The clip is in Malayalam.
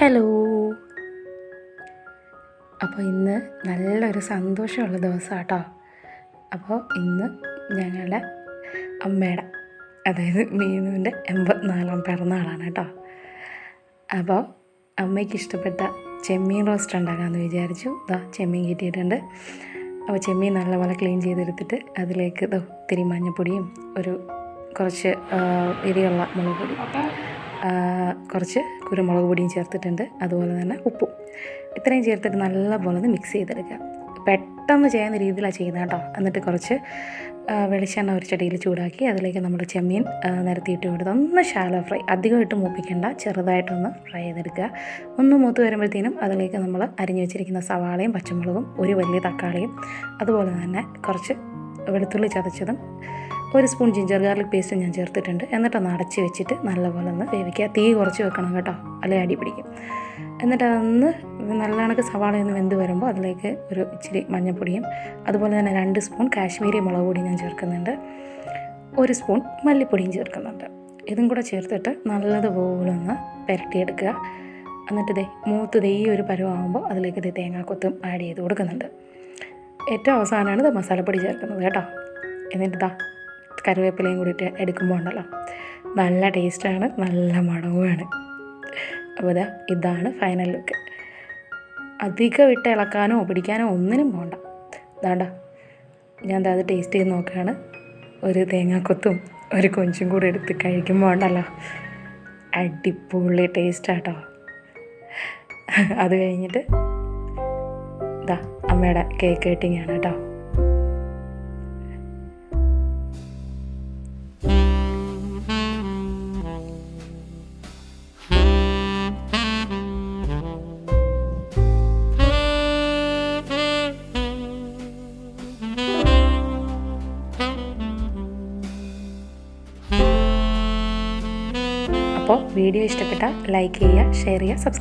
ഹലോ. അപ്പോൾ ഇന്ന് നല്ലൊരു സന്തോഷമുള്ള ദിവസം കേട്ടോ അപ്പോൾ ഇന്ന് ഞങ്ങളുടെ അമ്മയുടെ അതായത് മീനുവിന്റെ എൺപത്തിനാലാം പിറന്നാളാണ് കേട്ടോ. അപ്പോൾ അമ്മയ്ക്ക് ഇഷ്ടപ്പെട്ട ചെമ്മീൻ റോസ്റ്റ് ഉണ്ടാക്കാമെന്ന് വിചാരിച്ചു. ഇതാ ചെമ്മീൻ കിട്ടിയിട്ടുണ്ട്. അപ്പോൾ ചെമ്മീൻ നല്ലപോലെ ക്ലീൻ ചെയ്തെടുത്തിട്ട് അതിലേക്ക് ഇതോ ഇത്തിരി മഞ്ഞപ്പൊടിയും ഒരു കുറച്ച് എരിയുള്ള മുളക് പൊടി. കുറച്ച് കുരുമുളക് പൊടിയും ചേർത്തിട്ടുണ്ട്. അതുപോലെ തന്നെ ഉപ്പും. ഇത്രയും ചേർത്തിട്ട് നല്ലപോലെ ഒന്ന് മിക്സ് ചെയ്തെടുക്കുക. പെട്ടെന്ന് ചെയ്യുന്ന രീതിയിലാണ് ചെയ്യുന്നത് കേട്ടോ. എന്നിട്ട് കുറച്ച് വെളിച്ചെണ്ണ ഒരു ചെടിയിൽ ചൂടാക്കി അതിലേക്ക് നമ്മൾ ചെമ്മീൻ നിരത്തിയിട്ട് കൊടുത്ത് ഒന്ന് ഷാലോ ഫ്രൈ അധികമായിട്ട് മൂപ്പിക്കേണ്ട ചെറുതായിട്ടൊന്ന് ഫ്രൈ ചെയ്തെടുക്കുക. ഒന്ന് മൂത്ത് വരുമ്പോഴത്തേനും അതിലേക്ക് നമ്മൾ അരിഞ്ഞു വെച്ചിരിക്കുന്ന സവാളയും പച്ചമുളകും ഒരു വലിയ തക്കാളിയും അതുപോലെ തന്നെ കുറച്ച് വെളുത്തുള്ളി ചതച്ചതും ഒരു സ്പൂൺ ജിഞ്ചർ ഗാർലിക് പേസ്റ്റ് ഞാൻ ചേർത്തിട്ടുണ്ട്. എന്നിട്ടൊന്ന് അടച്ച് വെച്ചിട്ട് നല്ലപോലെ ഒന്ന് വേവിക്കുക. തീ കുറച്ച് വെക്കണം കേട്ടോ. അല്ലെ അടി പിടിക്കും. എന്നിട്ട് അതൊന്ന് നല്ല കണക്ക് സവാള ഒന്ന് വെന്ത് വരുമ്പോൾ അതിലേക്ക് ഒരു ഇച്ചിരി മഞ്ഞൾപ്പൊടിയും അതുപോലെ തന്നെ രണ്ട് സ്പൂൺ കാശ്മീരി മുളക് പൊടി ഞാൻ ചേർക്കുന്നുണ്ട്. ഒരു സ്പൂൺ മല്ലിപ്പൊടിയും ചേർക്കുന്നുണ്ട്. ഇതും കൂടെ ചേർത്തിട്ട് നല്ലതുപോലെ ഒന്ന് പുരട്ടിയെടുക്കുക. എന്നിട്ട് ദേ മൂത്ത് ദേ ഈ ഒരു പരുവാകുമ്പോൾ അതിലേക്ക് ഇത് തേങ്ങാക്കൊത്തും ആഡ് ചെയ്ത് കൊടുക്കുന്നുണ്ട്. ഏറ്റവും അവസാനമാണ് ഇത് മസാലപ്പൊടി ചേർക്കുന്നത് കേട്ടോ. എന്നിട്ട് ഇതാ കറിവേപ്പിലയും കൂടിയിട്ട് എടുക്കുമ്പോൾ ഉണ്ടല്ലോ. നല്ല ടേസ്റ്റാണ് നല്ല മണവുമാണ്. അപ്പോൾ ഇതാ ഇതാണ് ഫൈനൽ ലുക്ക് അധികം ഇട്ട് ഇളക്കാനോ പിടിക്കാനോ ഒന്നിനും പോകണ്ട ഇതാണ്ട ഞാൻ അത് ടേസ്റ്റ് ചെയ്ത് നോക്കുകയാണ്. ഒരു തേങ്ങാക്കൊത്തും ഒരു കൊഞ്ചും കൂടി എടുത്ത് കഴിക്കുമ്പോൾ ഉണ്ടല്ലോ. അടിപൊളി ടേസ്റ്റാട്ടോ അത് കഴിഞ്ഞിട്ട് ഇതാ അമ്മയുടെ കേക്ക് കട്ടിങ് ആണ് കേട്ടോ. അപ്പോൾ വീഡിയോ ഇഷ്ടപ്പെട്ടാൽ ലൈക്ക് ചെയ്യുക ഷെയർ ചെയ്യുക സബ്സ്ക്രൈബ്